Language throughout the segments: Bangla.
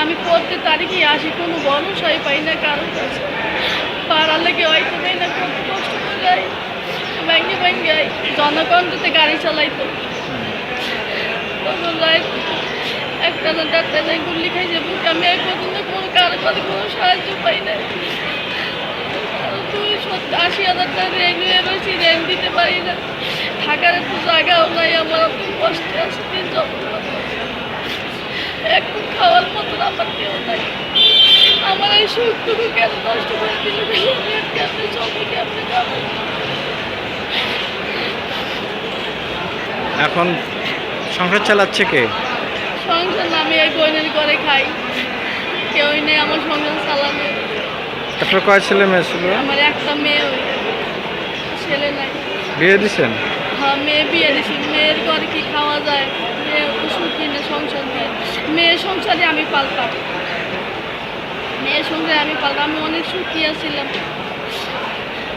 আমি পড়তে তারিখে আসি, কোনো ভরসাই পাই না কারোর কাছে। পাড়ার লেগে হয়তো পাই না, কত কষ্ট করে যাই ব্যাঙ্গে ব্যাঙ্গে জনকণ্ঠতে গাড়ি চালাইতো। তখন রায় একটা চারটা যায় গুল্লি খাইছে বুকে আমি এক পর্যন্ত কোনো কারও কাছে কোনো সাহায্য পাই না। সত্তর আশি হাজার টাকা রেন নিয়ে রয়েছি দিতে পারি না। থাকার একটু জায়গাও নাই আমার অত কষ্টে আছে দিন যাপন করতে। একটু খাওয়ার মতন আমার কেউ নাই। আমার এই সুখটুকু কেন নষ্ট করে দিল? কেমনে চলবে কেমনে যাব? এখন সংসার চালাচ্ছে কে? সংসার না আমি এই বইনের করে খাই। কেউই নেই আমার সংসার চালানো আপনার কয় ছেলে মেয়ে ছিল? আমার একটা মেয়ে ছেলে নাই। বিয়ে দিছেন? হ্যাঁ মেয়ে বিয়ে দিছি। মেয়ের ঘরে কি খাওয়া যায়? মেয়ে ওষুধ কিনে সংসার দিয়ে মেয়ের সংসারে আমি পাল্টাম মেয়ের সংসারে আমি পাল্টাম আমি অনেক সুখী আছিলাম।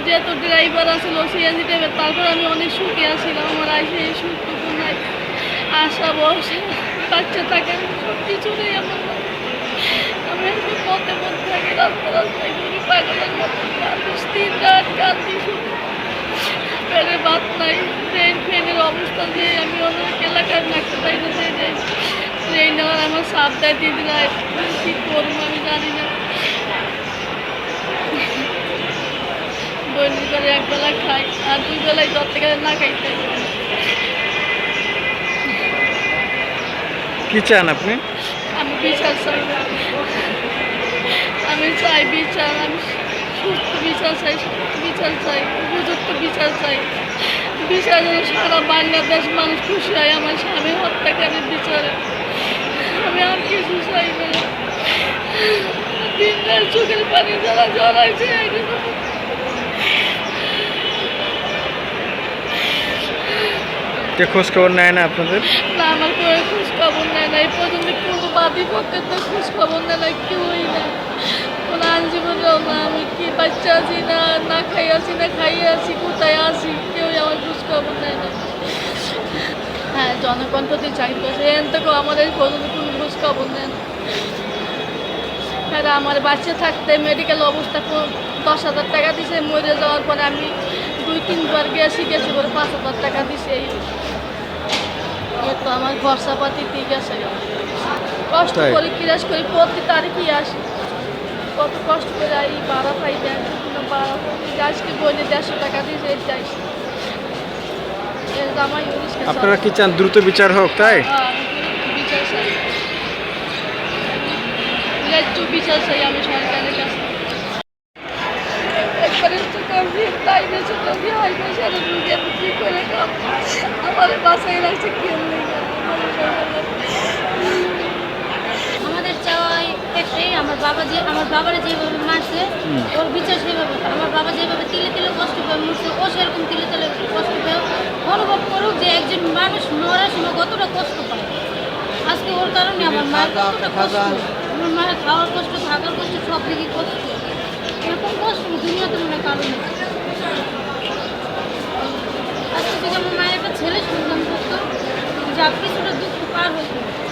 যেহেতু ড্রাইভার আছিল সিএনজি ড্রাইভার তারপর আমি অনেক সুখী আছিলাম। আমার আইসে এই সুখটুকু নাই, আশা বসে বাচ্চা থাকে সব কিছু নেই আমার। আমি একটু পথে পথে থাকি রাস্তা রাস্তায় ঘুরি, পাগলের মতো কাঁদিস রাত নাই ট্রেন ফ্রেনের অবস্থা যে আমি অনেক এলাকার নাকতে পাই না যে যে ট্রেন নেওয়ার আমার সাপ দেয় দিদিরা কী করব আমি জানি না। দৈনিক করে একবেলা খাই আর দুই বেলায় জ্বর থেকে না খাইতে। কি চান আপনি? আমি বিচার চাই। আমি চাই বিচার আমি সুস্থ বিচার চাই বিচার চাই উপযুক্ত বিচার চাই। বিচার যেন সারা বাংলাদেশ মানুষ খুশি হয় আমার স্বামী হত্যাকারীর বিচারে? আমি আর কিছু চাই না চোখের পানি যারা জড়াইছে কে খোঁজ খবর নেয় না আপনাদের? না আমার কোনো খোঁজ খবর নেয় না। এই পর্যন্ত কোনো বাদী পক্ষের তো খোঁজ খবর নেয় না কেউই না। কোনো আইনজীবীরাও না আমি কি বাচ্চা আছি না না খাই আছি না খাইয়ে আছি কোথায় আছি? কেউই আমার খোঁজ খবর নেয় না। হ্যাঁ জনকণ্ঠ দিয়ে চাকরি করছে এন থেকে আমাদের পর্যন্ত খবর নেয় না হ্যাঁ আমার বাচ্চা থাকতে মেডিকেল অবস্থা খুব দশ হাজার টাকা দিছে মরে যাওয়ার পরে আমি দুই তিনবার গেছি গেছি করে পাঁচ হাজার টাকা দিছে এই। তো আমার খরচাপাতি ঠিক আছে। কষ্ট? করে কিরাস করে প্রতি তারিখই আসি? কত কষ্ট করে এই ভাড়া পাই ব্যাংক কোনো ভাড়া পাই। যে আজকে বইলে দেড়শো টাকা দিয়েছে এই যাই। আপনারা কি চান দ্রুত বিচার হোক তাই? বিচার চাই ন্যায্য বিচার চাই আমি সরকারের কাছে। একবারে তাই বেশি কবি বেশি আর রুগী আমি কী করে খাব? আমার বাসায় রাখছে কেউ নেই আমাদের চাওয়াই একটাই আমার বাবা যে আমার বাবারা যেভাবে মারছে ওর বিচার সেভাবে আমার বাবা যেভাবে তিলে তিলে কষ্ট পেয়ে মরছে ও সেরকম তিলে তিলে কষ্ট পেয়ে অনুভব করুক যে একজন মানুষ মরার সময় কতটা কষ্ট পায়। আজকে ওর কারণে আমার মায়ের কতটা কষ্ট আমার মায়ের খাওয়ার কষ্ট, থাকার কষ্ট সব দিকে কষ্ট এরকম কষ্ট দুনিয়াতে মনে কারণ আজকে থেকে আমার মায়ের একটা ছেলে সন্তান করতো যা কিছুটা দুঃখ পার হতো